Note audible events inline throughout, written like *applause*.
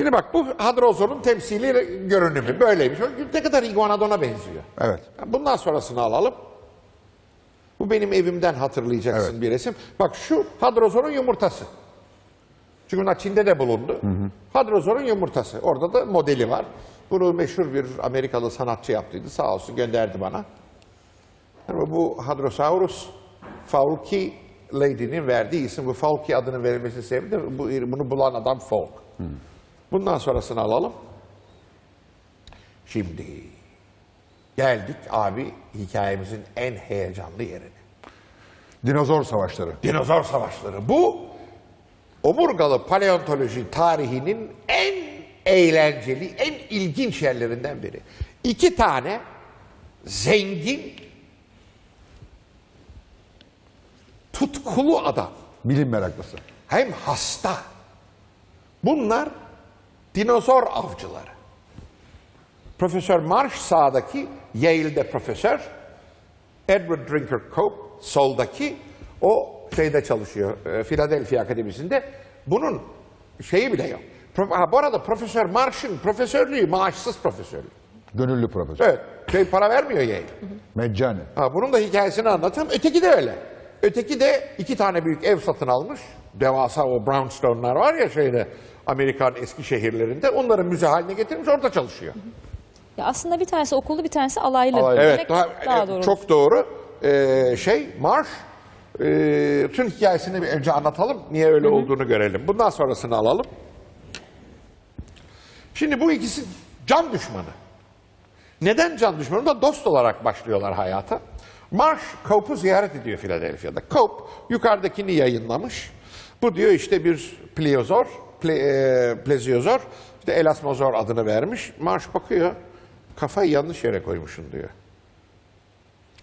Şimdi bak bu hadrozonun temsili görünümü böyleymiş. Ne kadar iguanodona benziyor. Evet. Bundan sonrasını alalım. Bu benim evimden hatırlayacaksın Evet. bir resim. Bak şu hadrozonun yumurtası. Çünkü bunlar Çin'de de bulundu. Hadrozonun yumurtası. Orada da modeli var. Bunu meşhur bir Amerikalı sanatçı yaptıydı. Sağ olsun gönderdi bana. Ama bu Hadrosaurus Fauci Lady'nin verdiği isim. Bu Fauci adının verilmesi sebebi de bu, bunu bulan adam Falk. Bundan sonrasını alalım. Şimdi geldik abi hikayemizin en heyecanlı yerine. Dinozor savaşları. Dinozor savaşları. Bu omurgalı paleontoloji tarihinin en eğlenceli, en ilginç yerlerinden biri. İki tane zengin, tutkulu adam. Bilim meraklısı. Hem hasta. Bunlar dinozor avcıları. Profesör Marsh sağdaki Yale'de profesör. Edward Drinker Cope soldaki o şeyde çalışıyor. e, Philadelphia Akademisi'nde. Bunun şeyi bile yok. Ha, bu arada Profesör Marsh'ın profesörlüğü maaşsız profesörlüğü. Gönüllü profesör. Evet. Şey para vermiyor Yale. Meccani. Ha, bunun da hikayesini anlatayım. Öteki de öyle. Öteki de iki tane büyük ev satın almış. Devasa o brownstone'lar var ya şeyde Amerikan eski şehirlerinde. Onları müze haline getirmiş orada çalışıyor. Ya aslında bir tanesi okullu bir tanesi alaylı. Alaylı. Evet daha, daha e, doğru. çok doğru. Ee, şey Marsh e, tüm hikayesini bir önce anlatalım. Niye öyle olduğunu görelim. Bundan sonrasını alalım. Şimdi bu ikisi can düşmanı. Neden can düşmanı? Da dost olarak başlıyorlar hayata. Marsh Cope'u ziyaret ediyor Philadelphia'da. Cope yukarıdakini yayınlamış. Bu diyor işte bir pleozor, ple, e, pleziozor, işte elasmozor adını vermiş. Marsh bakıyor, kafayı yanlış yere koymuşsun diyor.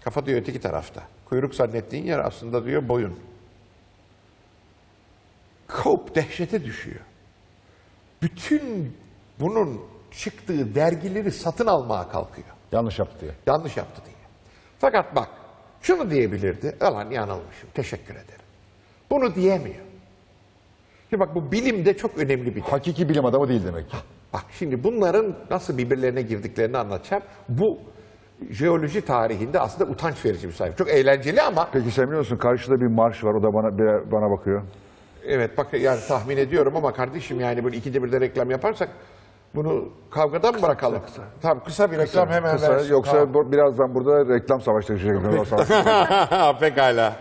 Kafa diyor öteki tarafta. Kuyruk zannettiğin yer aslında diyor boyun. Cope dehşete düşüyor. Bütün bunun çıktığı dergileri satın almaya kalkıyor. Yanlış yaptı diye. Yanlış yaptı diye. Fakat bak şunu diyebilirdi. Alan yanılmışım. Teşekkür ederim. Bunu diyemiyor. Şimdi bak bu bilimde çok önemli bir Hakiki bilim adamı değil demek ki. Bak şimdi bunların nasıl birbirlerine girdiklerini anlatacağım. Bu jeoloji tarihinde aslında utanç verici bir sayfa. Çok eğlenceli ama Peki sen biliyor musun karşıda bir marş var o da bana bir- bana bakıyor. evet bak yani tahmin ediyorum ama kardeşim yani böyle ikide bir de reklam yaparsak bunu kavgadan mı bırakalım? Tamam kısa bir reklam hemen Kısa, versin. yoksa Tamam. bu- birazdan burada reklam savaşları çıkacak. *laughs* Dinozor savaşları. Pekala.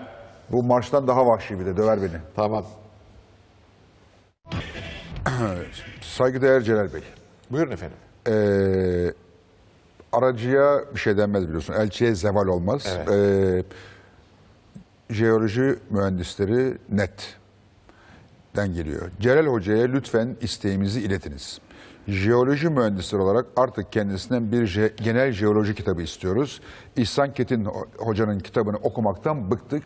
Bu marştan daha vahşi bir de döver beni. Tamam. Saygıdeğer Celal Bey. Buyurun efendim. Ee, aracıya bir şey denmez biliyorsun. Elçiye zeval olmaz. Evet. Ee, jeoloji mühendisleri net'ten geliyor. Celal Hoca'ya lütfen isteğimizi iletiniz. Jeoloji mühendisleri olarak artık kendisinden bir je- genel jeoloji kitabı istiyoruz. İhsan Ketin ho- Hoca'nın kitabını okumaktan bıktık.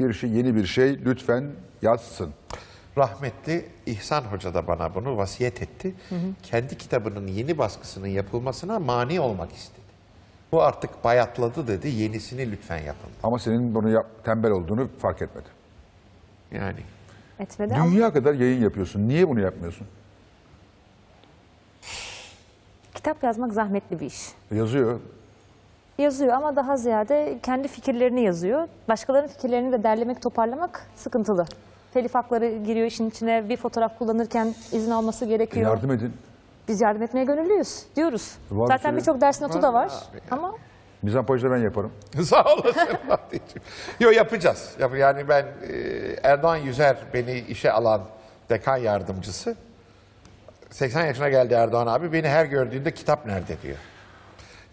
Bir şey, yeni bir şey lütfen yazsın. Rahmetli İhsan Hoca da bana bunu vasiyet etti. Kendi kitabının yeni baskısının yapılmasına mani olmak istedi. Bu artık bayatladı dedi. Yenisini lütfen yapın. Ama senin bunu yap, tembel olduğunu fark etmedi. Yani Etmedi ama Dünya kadar yayın yapıyorsun. Niye bunu yapmıyorsun? kitap yazmak zahmetli bir iş. Yazıyor. Yazıyor ama daha ziyade kendi fikirlerini yazıyor. Başkalarının fikirlerini de derlemek, toparlamak sıkıntılı. Telif hakları giriyor işin içine. Bir fotoğraf kullanırken izin alması gerekiyor. yardım edin. Biz yardım etmeye gönüllüyüz diyoruz. Var bir Zaten sürü- birçok ders notu da var. Ama Mizampajda ben yaparım. *laughs* Sağ olasın *laughs* Fatih'ciğim. Yok yapacağız. Yap- Yani ben e, Erdoğan Yüzer beni işe alan dekan yardımcısı. 80 yaşına geldi Erdoğan abi. Beni her gördüğünde kitap nerede diyor.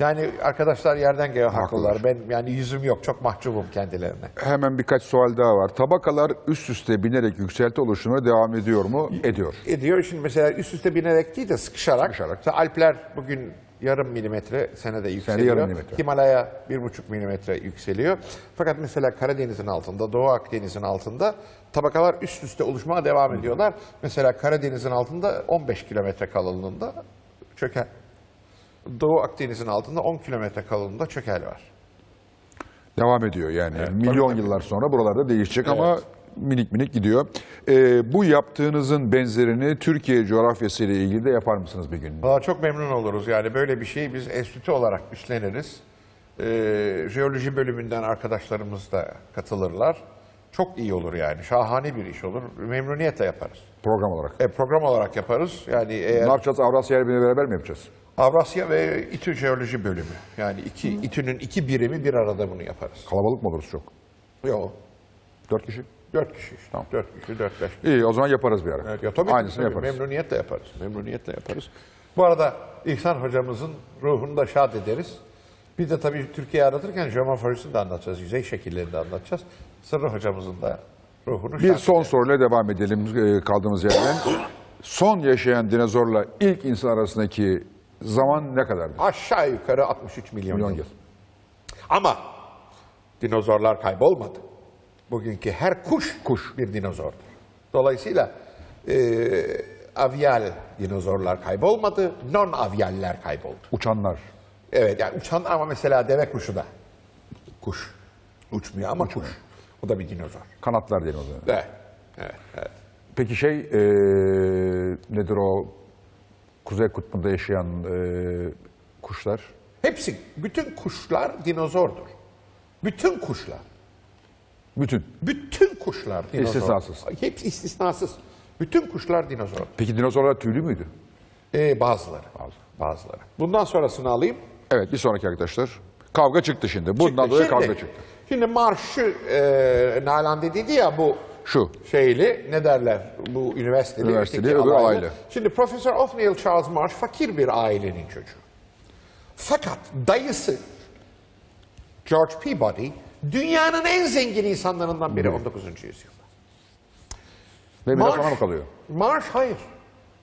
Yani arkadaşlar yerden geliyor haklılar. Ben yani yüzüm yok. Çok mahcubum kendilerine. Hemen birkaç sual daha var. Tabakalar üst üste binerek yükselti oluşumuna devam ediyor mu? Ediyor. ediyor. Şimdi mesela üst üste binerek değil de sıkışarak. Sıkışarak. Mesela Alpler bugün yarım milimetre senede yükseliyor. yarım milimetre. Himalaya bir buçuk milimetre yükseliyor. Fakat mesela Karadeniz'in altında, Doğu Akdeniz'in altında tabakalar üst üste oluşmaya devam ediyorlar. Mesela Karadeniz'in altında 15 kilometre kalınlığında çökel. Doğu Akdeniz'in altında 10 kilometre kalınlığında çökel var. Devam ediyor yani. Milyon tabii. yıllar sonra buralarda değişecek ama minik minik gidiyor. Ee, bu yaptığınızın benzerini Türkiye coğrafyası ile ilgili de yapar mısınız bir gün? Valla çok memnun oluruz yani böyle bir şeyi biz enstitü olarak üstleniriz. Ee, jeoloji bölümünden arkadaşlarımız da katılırlar. Çok iyi olur yani. Şahane bir iş olur. Memnuniyetle yaparız. Program olarak. E, program olarak yaparız. Yani eğer Ne yapacağız? Avrasya ile beraber mi yapacağız? Avrasya ve İTÜ Jeoloji bölümü. Yani iki İTÜ'nün iki birimi bir arada bunu yaparız. Kalabalık mı oluruz çok? Yok. Dört kişi. Dört kişi işte. Dört kişi, dört beş. İyi o zaman yaparız bir ara. Evet, ya tabii, Aynısını tabii, yaparız. Memnuniyetle yaparız. Memnuniyetle yaparız. Bu arada İhsan hocamızın ruhunu da şad ederiz. Bir de tabii Türkiye'yi aratırken geomorfolojisini de anlatacağız. Yüzey şekillerini de anlatacağız. Sırrı hocamızın da ruhunu Bir son ederiz. soruyla devam edelim e, kaldığımız yerden. *coughs* Son yaşayan dinozorla ilk insan arasındaki zaman ne kadardır? Aşağı yukarı 63 milyon, Milyon yıl. yıl. Ama dinozorlar kaybolmadı. Bugünkü her kuş, Kuş. bir dinozordur. Dolayısıyla e, avyal dinozorlar kaybolmadı, non-avyaller kayboldu. Uçanlar. Evet yani uçan ama mesela deve kuşu da. Kuş. Uçmuyor ama kuş. O da bir dinozor. Kanatlar zaman. Evet. Evet. evet. Peki şey e, nedir o Kuzey Kutbu'nda yaşayan e, kuşlar? Hepsi, bütün kuşlar dinozordur. Bütün kuşlar. Bütün. Bütün kuşlar dinozor. İstisnasız. Hepsi istisnasız. Bütün kuşlar dinozor. Peki dinozorlar tüylü müydü? Ee, bazıları. Bazıları. Bundan sonrasını alayım. Evet bir sonraki arkadaşlar. Kavga çıktı şimdi. Bundan dolayı Şimdi- kavga çıktı. Şimdi marşı e, Nalan dediydi ya bu Şu. şeyli ne derler bu üniversiteli, Üniversiteli, öteki öbür alaylı. Şimdi Profesör Othniel Charles Marsh fakir bir ailenin çocuğu. Fakat dayısı George Peabody dünyanın en zengin insanlarından biri 19. yüzyılda. Ve biraz Marsh- ona mı kalıyor? Marsh hayır.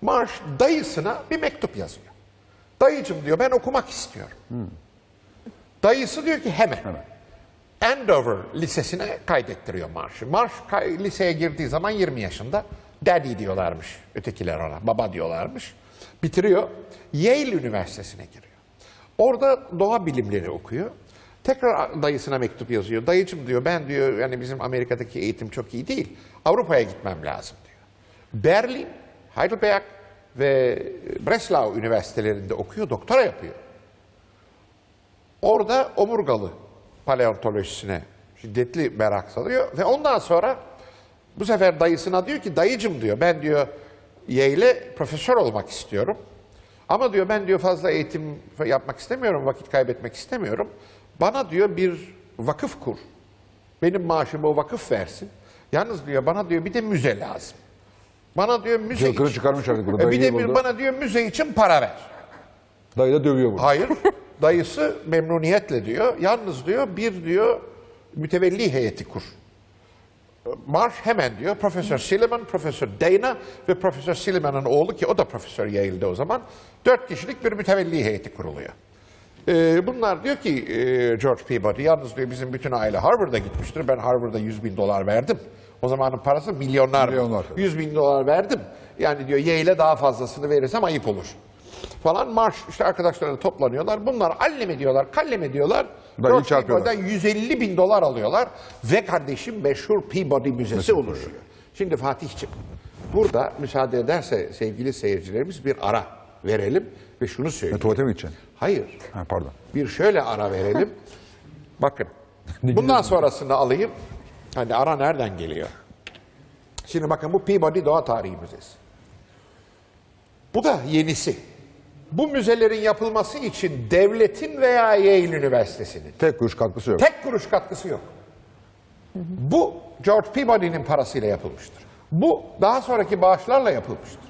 Marsh dayısına bir mektup yazıyor. Dayıcım diyor ben okumak istiyorum. Dayısı diyor ki hemen. Andover Lisesi'ne kaydettiriyor Marsh'ı. Marsh kay- liseye girdiği zaman 20 yaşında. Daddy diyorlarmış ötekiler ona. Baba diyorlarmış. Bitiriyor. Yale Üniversitesi'ne giriyor. Orada doğa bilimleri okuyor. Tekrar dayısına mektup yazıyor. Dayıcım diyor ben diyor yani bizim Amerika'daki eğitim çok iyi değil. Avrupa'ya gitmem lazım diyor. Berlin, Heidelberg ve Breslau üniversitelerinde okuyor, doktora yapıyor. Orada omurgalı paleontolojisine şiddetli merak salıyor ve ondan sonra bu sefer dayısına diyor ki dayıcım diyor ben diyor Yale'e profesör olmak istiyorum. Ama diyor ben diyor fazla eğitim yapmak istemiyorum, vakit kaybetmek istemiyorum. Bana diyor bir vakıf kur. Benim maaşımı o vakıf versin. Yalnız diyor bana diyor bir de müze lazım. Bana diyor müze Cılkını için- çıkarmış artık burada. E, bir de bir, bana diyor müze için para ver. Dayı da dövüyor bunu. Hayır. Dayısı memnuniyetle diyor. Yalnız diyor bir diyor mütevelli heyeti kur. Marsh hemen diyor Profesör Silliman, Profesör Dana ve Profesör Silliman'ın oğlu ki o da Profesör Yale'de o zaman dört kişilik bir mütevelli heyeti kuruluyor. Ee, bunlar diyor ki e, George Peabody yalnız diyor bizim bütün aile Harvard'a gitmiştir. Ben Harvard'a 100 bin dolar verdim. O zamanın parası milyonlar. Milyonlar. 100 bin dolar verdim. Yani diyor Yale'e daha fazlasını verirsem ayıp olur. Falan marş işte arkadaşlarla toplanıyorlar. Bunlar allem ediyorlar, kallem ediyorlar. Dayıyı George çarpıyorlar. Peabody'den 150 bin dolar alıyorlar. Ve kardeşim meşhur Peabody Müzesi oluşuyor. Şimdi Fatih'ciğim burada müsaade ederse sevgili seyircilerimiz bir ara verelim ve şunu Ne, söyleyeyim. tuvalete mi gideceksin? Hayır. Ha, pardon. Bir şöyle ara verelim. *laughs* Bakın. Bundan sonrasını alayım. Hani ara nereden geliyor? Şimdi bakın bu Peabody Doğa Tarihi Müzesi. Bu da yenisi. Bu müzelerin yapılması için devletin veya Yale Üniversitesi'nin Tek kuruş katkısı yok. tek kuruş katkısı yok. Bu George Peabody'nin parasıyla yapılmıştır. Bu daha sonraki bağışlarla yapılmıştır.